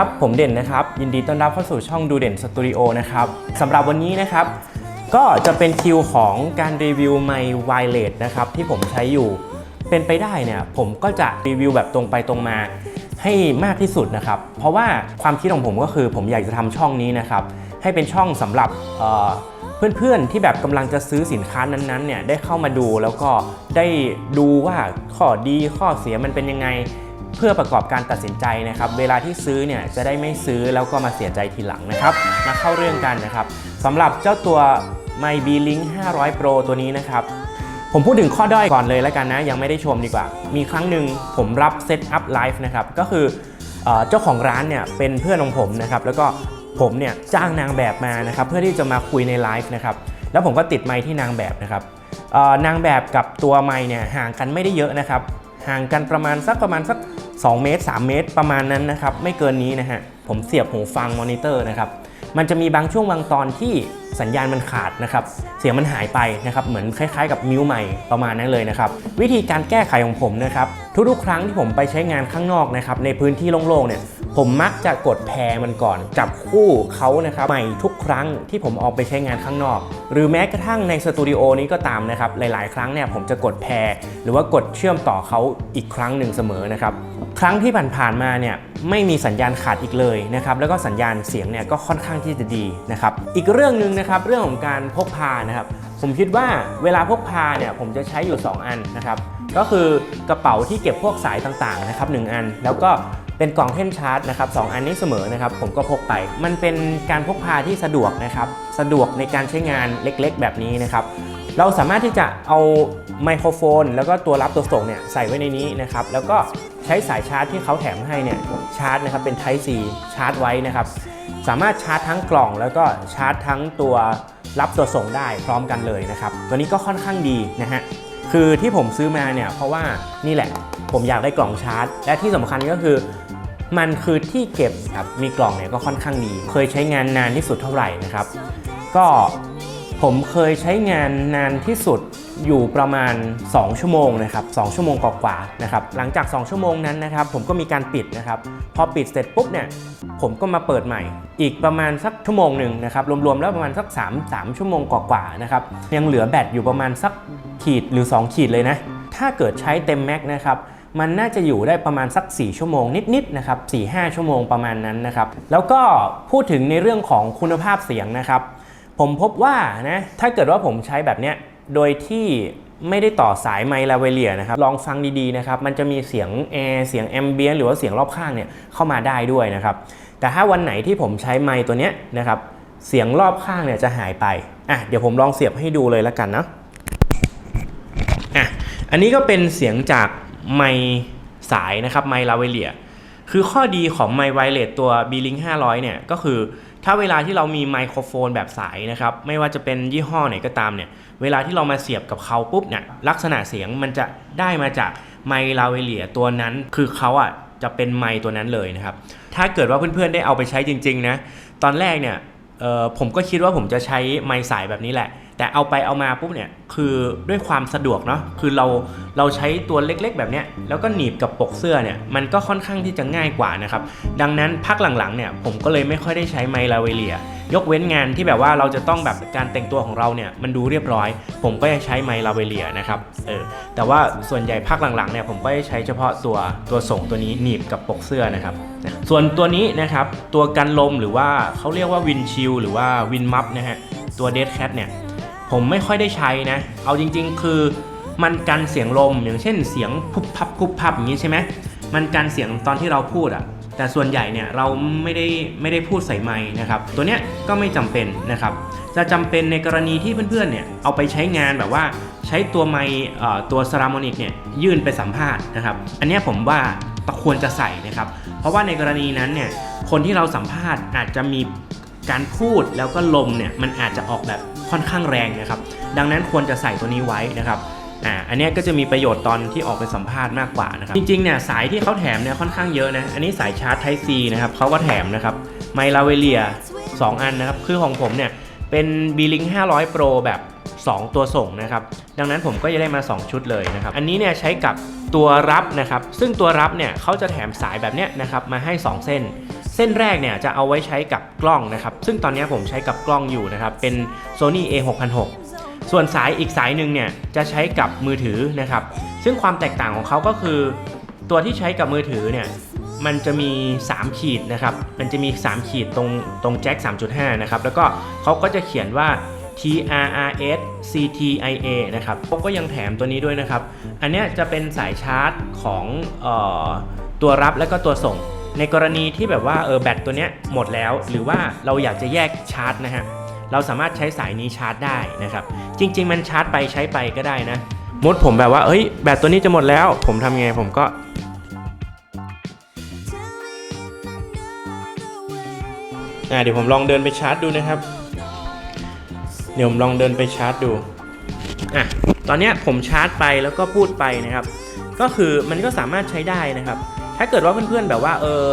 ครับ ผมเด่นนะครับ ยินดีต้อนรับเข้าสู่ช่องดูเด่นสตูดิโอนะครับสำหรับวันนี้นะครับ ก็จะเป็นคิวของการรีวิวไมค์ไวเลสนะครับที่ผมใช้อยู่ เป็นไปได้เนี่ยผมก็จะรีวิวแบบตรงไปตรงมาให้มากที่สุดนะครับ เพราะว่าความคิดของผมก็คือผมอยากจะทำช่องนี้นะครับ ให้เป็นช่องสำหรับเเพื่อนๆที่แบบกำลังจะซื้อสินค้านั้นๆเนี่ยได้เข้ามาดูแล้วก็ได้ดูว่าข้อดีข้อเสียมันเป็นยังไง เพื่อประกอบการตัดสินใจนะครับ เวลาที่ซื้อเนี่ยจะได้ไม่ซื้อแล้วก็มาเสียใจทีหลังนะครับ มาเข้าเรื่องกันนะครับสำหรับเจ้าตัว My B Link 500 Pro ตัวนี้นะครับ ผมพูดถึงข้อด้อยก่อนเลยแล้วกันนะ ยังไม่ได้ชมดีกว่า มีครั้งหนึ่งผมรับเซตอัพไลฟ์นะครับ ก็คือเจ้าของร้านเนี่ยเป็นเพื่อนของผมนะครับ แล้วก็ผมเนี่ยจ้างนางแบบมานะครับ เพื่อที่จะมาคุยในไลฟ์นะครับ แล้วผมก็ติดไมค์ที่นางแบบนะครับนางแบบกับตัวไมค์เนี่ยห่างกันไม่ได้เยอะนะครับ ห่างกันประมาณสักประมาณสัก 2 เมตร 3 เมตรประมาณนั้นนะครับ ไม่เกินนี้นะฮะ ผมเสียบหูฟังมอนิเตอร์นะครับ มันจะมีบางช่วงบางตอนที่สัญญาณมันขาดนะครับ เสียงมันหายไปนะครับ เหมือนคล้ายๆ กับมิวใหม่ประมาณนั้นเลยนะครับ วิธีการแก้ไขของผมนะครับ ทุกๆ ครั้งที่ผมไปใช้งานข้างนอกนะครับ ในพื้นที่โล่งๆ เนี่ย ผมมักจะกดแพรมันก่อน จับคู่เขานะครับใหม่ทุกครั้งที่ผมออกไปใช้งานข้างนอก หรือแม้กระทั่งในสตูดิโอนี้ก็ตามนะครับ หลาย ๆ ครั้งเนี่ยผมจะกดแพรหรือว่ากดเชื่อมต่อเขาอีกครั้งหนึ่งเสมอนะครับ ครั้งที่ผ่านๆมาเนี่ยไม่มีสัญญาณขาดอีกเลยนะครับแล้วก็สัญญาณเสียงเนี่ยก็ค่อนข้างที่จะดีนะครับอีกเรื่องหนึ่งนะครับเรื่องของการพกพานะครับผมคิดว่าเวลาพกพาเนี่ยผมจะใช้อยู่ 2 อันนะครับก็คือกระเป๋าที่เก็บพวกสายต่างๆนะครับหนึ่งอัน แล้วก็ เป็นกล่องเทนชาร์จนะครับสองอันนี้เสมอนะครับผมก็พกไป มันเป็นการพกพาที่สะดวกนะครับสะดวกในการใช้งานเล็กๆ แบบนี้นะครับเราสามารถที่จะเอาไมโครโฟน แล้วก็ตัวรับตัวส่งเนี่ยใส่ไว้ในนี้นะครับแล้วก็ใช้สายชาร์จที่เขาแถมให้เนี่ยชาร์จนะครับเป็น Type C ชาร์จไว้นะครับสามารถชาร์จทั้งกล่อง แล้วก็ชาร์จทั้งตัวรับตัวส่งได้พร้อมกันเลยนะครับตัวนี้ก็ค่อนข้างดีนะฮะ คือที่ผมซื้อมาเนี่ยเพราะว่านี่แหละผมอยากได้กล่องชาร์จ และที่สำคัญก็คือ มันคือที่เก็บครับมีกล่องเนี่ยก็ค่อนข้างดี เคยใช้งานนานที่สุดเท่าไหร่นะครับ ก็ผมเคยใช้งานนานที่สุด อยู่ประมาณ 2 ชั่วโมงนะครับ2ชั่วโมงกว่าๆนะครับหลังจาก 2 ชั่วโมงนั้นนะครับผมก็มีการปิดนะครับพอปิดเสร็จปุ๊บเนี่ยผมก็มาเปิดใหม่ อีกประมาณสักชั่วโมงหนึ่งนะครับรวมๆแล้วประมาณสัก 3 3 ชั่วโมงกว่าๆนะครับยังเหลือแบตอยู่ประมาณสักขีดหรือ 2 ขีดเลยนะถ้าเกิดใช้เต็มแม็กนะครับมันน่าจะอยู่ได้ประมาณสัก 4 ชั่วโมงนิดๆนะครับ4-5 ชั่วโมงประมาณนั้นนะครับแล้วก็พูดถึงในเรื่องของคุณภาพเสียงนะครับผมพบว่านะถ้าเกิดว่าผมใช้แบบเนี้ย โดยที่ไม่ได้ต่อสายไมค์ลาเวเลียนะครับ ลองฟังดีๆนะครับ มันจะมีเสียงแอร์ เสียงแอมเบียนหรือว่าเสียงรอบข้างเนี่ยเข้ามาได้ด้วยนะครับ แต่ถ้าวันไหนที่ผมใช้ไมค์ตัวเนี้ยนะครับ เสียงรอบข้างเนี่ยจะหายไป อะ เดี๋ยวผมลองเสียบให้ดูเลยแล้วกันเนาะ อะ อันนี้ก็เป็นเสียงจากไมค์สายนะครับไมค์ลาเวเลีย คือข้อดีของไมค์ไวเลสตัว B-Link 500 เนี่ยก็คือถ้าเวลาที่เรามีไมโครโฟนแบบสายนะครับ ไม่ว่าจะเป็นยี่ห้อไหนก็ตามเนี่ย เวลาที่เรามาเสียบกับเขาปุ๊บเนี่ยลักษณะเสียงมันจะได้มาจากไมลาเวเลียตัวนั้นคือเขาอะจะเป็นไมตัวนั้นเลยนะครับ ถ้าเกิดว่าเพื่อนๆได้เอาไปใช้จริงๆนะตอนแรกเนี่ยผมก็คิดว่าผมจะใช้ไม้สายแบบนี้แหละ แต่เอาไปเอามาปุ๊บเนี่ยคือด้วยความสะดวกเนาะคือเราเราใช้ตัวเล็กๆ แบบเนี้ยแล้วก็หนีบกับปกเสื้อเนี่ยมันก็ค่อนข้างที่จะง่ายกว่านะครับดังนั้นพักหลังๆเนี่ยผมก็เลยไม่ค่อยได้ใช้ไมลาเวเลีย ยกเว้นงานที่แบบว่าเราจะต้องแบบการแต่งตัวของเราเนี่ยมันดูเรียบร้อย ผมก็จะใช้ไมลาเวเลียนะครับเออแต่ว่าส่วนใหญ่พักหลังๆเนี่ยผมก็จะใช้เฉพาะตัวตัวส่งตัวนี้หนีบกับปกเสื้อนะครับส่วนตัวนี้นะครับตัวกันลมหรือว่าเขาเรียกว่าวินชิลหรือว่าวินมัฟนะฮะตัวเดดแคทเนี่ย ผมไม่ค่อยได้ใช้นะ เอาจริง ๆ คือมันกันเสียงลมอย่างเช่นเสียงพุบพับพุบพับอย่างนี้ใช่ไหมมันกันเสียงตอนที่เราพูดอะแต่ส่วนใหญ่เนี่ยเราไม่ได้ไม่ได้พูดใส่ไม้นะครับ ตัวเนี้ยก็ไม่จำเป็นนะครับ จะจำเป็นในกรณีที่เพื่อนๆเนี่ยเอาไปใช้งานแบบว่าใช้ตัวไมค์เอ่อตัวซาราโมนิกเนี่ยยื่นไปสัมภาษณ์นะครับ อันเนี้ยผมว่าควรจะใส่นะครับ เพราะว่าในกรณีนั้นเนี่ยคนที่เราสัมภาษณ์อาจจะมีการพูดแล้วก็ลมเนี่ยมันอาจจะออกแบบ ค่อนข้างแรงนะครับ ดังนั้นควรจะใส่ตัวนี้ไว้นะครับอ่าอันนี้ก็จะมีประโยชน์ตอนที่ออกไปสัมภาษณ์มากกว่านะครับจริงๆเนี่ยสายที่เขาแถมเนี่ยค่อนข้างเยอะนะอันนี้สายชาร์จ Type C นะครับเขาก็แถมนะครับไมลาเวเลีย2อันนะครับคือของผมเนี่ยเป็น B-Link 500 Pro แบบ 2 ตัวส่งนะครับดังนั้นผมก็จะได้มา 2 ชุดเลยนะครับอันนี้เนี่ยใช้กับตัวรับนะครับซึ่งตัวรับเนี่ยเขาจะแถมสายแบบเนี้ยนะครับมาให้ 2 เส้น เส้นแรกเนี่ยจะเอาไว้ใช้กับกล้องนะครับ ซึ่งตอนนี้ผมใช้กับกล้องอยู่นะครับ เป็น Sony A6006 ส่วนสายอีกสายหนึ่งเนี่ยจะใช้กับมือถือนะครับ ซึ่งความแตกต่างของเขาก็คือ ตัวที่ใช้กับมือถือเนี่ยมันจะมี 3 ขีดนะครับ มันจะมี 3 ขีดตรงตรงแจ็ค 3.5 นะครับ แล้วก็เขาก็จะเขียนว่า TRRS CTIA นะครับเขาก็ยังแถมตัวนี้ด้วยนะครับ อันนี้จะเป็นสายชาร์จของเออตัวรับและก็ตัวส่ง ในกรณีที่แบบว่าเออแบตตัวเนี้ยหมดแล้ว หรือว่าเราอยากจะแยกชาร์จนะฮะเราสามารถใช้สายนี้ชาร์จได้นะครับ จริง ๆ มันชาร์จไปใช้ไปก็ได้นะมดผมแบบว่าเอ้ยแบตตัวนี้จะหมดแล้ว ผมทำไงผมก็อ่าเดี๋ยวผมลองเดินไปชาร์จดูนะครับ เดี๋ยวผมลองเดินไปชาร์จดูอะตอนเนี้ยผมชาร์จไปแล้วก็พูดไปนะครับ ก็คือมันก็สามารถใช้ได้นะครับ ถ้าเกิดว่าเพื่อนๆแบบว่าเออ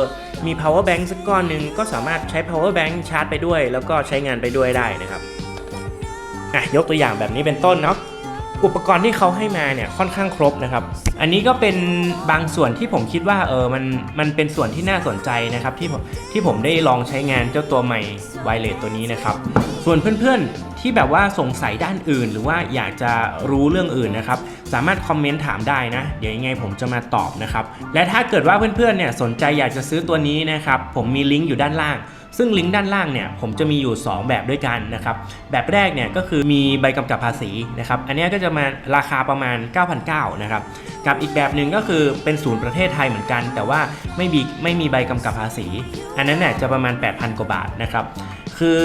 มี power bank สักก้อนหนึ่งก็สามารถใช้ power bank ชาร์จไปด้วย แล้วก็ใช้งานไปด้วยได้นะครับอะยกตัวอย่างแบบนี้เป็นต้นเนาะ อุปกรณ์ที่เขาให้มาเนี่ยค่อนข้างครบนะครับ อันนี้ก็เป็นบางส่วนที่ผมคิดว่าเออมันมันเป็นส่วนที่น่าสนใจนะครับที่ผมที่ผมได้ลองใช้งานเจ้าตัวใหม่ไวเลสตัวนี้นะครับ ส่วนเพื่อนๆที่แบบว่าสงสัยด้านอื่น หรือว่าอยากจะรู้เรื่องอื่นนะครับสามารถคอมเมนต์ถามได้นะเดี๋ยวยังไงผมจะมาตอบนะครับและถ้าเกิดว่าเพื่อนๆเนี่ยสนใจอยากจะซื้อตัวนี้นะครับผมมีลิงก์อยู่ด้านล่าง ซึ่งลิงก์ด้านล่างเนี่ยผมจะมีอยู่ 2 แบบด้วยกันนะครับแบบแรกเนี่ยก็คือมีใบกำกับภาษีนะครับอันนี้ก็จะมาราคาประมาณ 9,900นะครับกับอีกแบบหนึ่งก็คือเป็นศูนย์ประเทศไทยเหมือนกัน แต่ว่าไม่มีไม่มีใบกำกับภาษี อันนั้นเนี่ยจะประมาณ 8,000 กว่าบาทนะครับคือ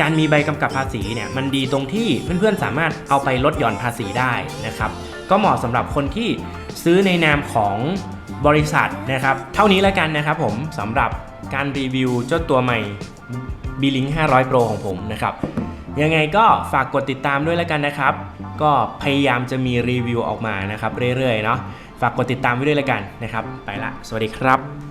การมีใบกำกับภาษีเนี่ยมันดีตรงที่เพื่อนๆสามารถเอาไปลดหย่อนภาษีได้นะครับก็เหมาะสำหรับคนที่ซื้อในนามของบริษัทนะครับ เท่านี้แล้วกันนะครับผมสำหรับ การรีวิวเจ้าตัวใหม่ b l i n k 500 Pro ของผมนะครับ ยังไงก็ฝากกดติดตามด้วยแล้วกันนะครับ ก็พยายามจะมีรีวิวออกมานะครับเรื่อยๆเนาะ ฝากกดติดตามไว้ด้วยแล้วกันนะครับ ไปละ สวัสดีครับ